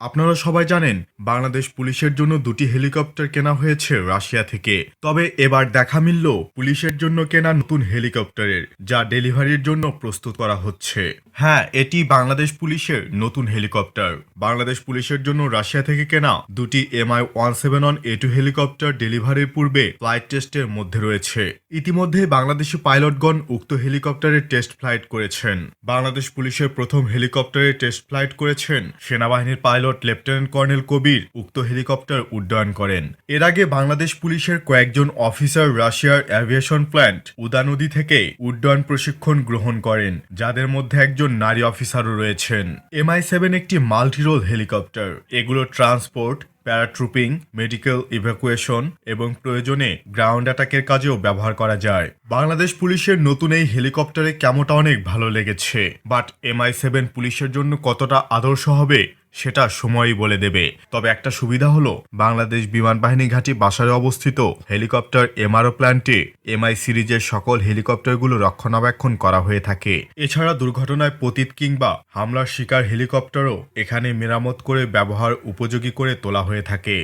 আপনারা সবাই জানেন, বাংলাদেশ পুলিশের জন্য দুটি হেলিকপ্টার কেনা হয়েছে রাশিয়া থেকে। তবে এবার দেখা মিলল পুলিশের জন্য কেনা নতুন হেলিকপ্টারের, যা ডেলিভারির জন্য প্রস্তুত করা হচ্ছে। হ্যাঁ এটি বাংলাদেশ পুলিশের নতুন হেলিকপ্টার। বাংলাদেশ পুলিশের জন্য রাশিয়া থেকে কেনা দুটি MI one seven one A two helicopter ডেলিভারির পূর্বে ফ্লাইট টেস্টের মধ্যে রয়েছে। ইতিমধ্যে বাংলাদেশি পাইলটগণ উক্ত হেলিকপ্টারের টেস্ট ফ্লাইট করেছেন। বাংলাদেশ পুলিশের প্রথম হেলিকপ্টারের টেস্ট ফ্লাইট করেছেন সেনাবাহিনীর পাইলট লেফটেন্যান্ট কর্নেল কবির, উক্ত হেলিকপ্টার উড্ডয়ন করেন। এর আগে বাংলাদেশ পুলিশের কয়েকজন অফিসার রাশিয়ার অ্যাভিয়েশন প্ল্যান্ট উদানদী থেকে উড্ডয়ন প্রশিক্ষণ গ্রহণ করেন, যাদের মধ্যে একজন নারী অফিসারও রয়েছেন। এমআই সেভেন একটি মাল্টিরোল হেলিকপ্টার। এগুলো ট্রান্সপোর্ট, প্যারাট্রুপিং, মেডিকেল ইভ্যাকুয়েশন এবং প্রয়োজনে গ্রাউন্ড অ্যাটাকের কাজেও ব্যবহার করা যায়। বাংলাদেশ পুলিশের নতুন এই হেলিকপ্টারে কেমনটা অনেক ভালো লেগেছে। বাট এমআই সেভেন পুলিশের জন্য কতটা আদর্শ হবে সেটা সময়ই বলে দেবে। তবে একটা সুবিধা হলো, বাংলাদেশ বিমান বাহিনী ঘাঁটি বাসারে অবস্থিত হেলিকপ্টার এমআরও প্ল্যান্টে এমআই সিরিজের সকল হেলিকপ্টারগুলো রক্ষণাবেক্ষণ করা হয়ে থাকে। এছাড়া দুর্ঘটনায় পতিত কিংবা হামলার শিকার হেলিকপ্টারও এখানে মেরামত করে ব্যবহার উপযোগী করে তোলা হয়ে থাকে।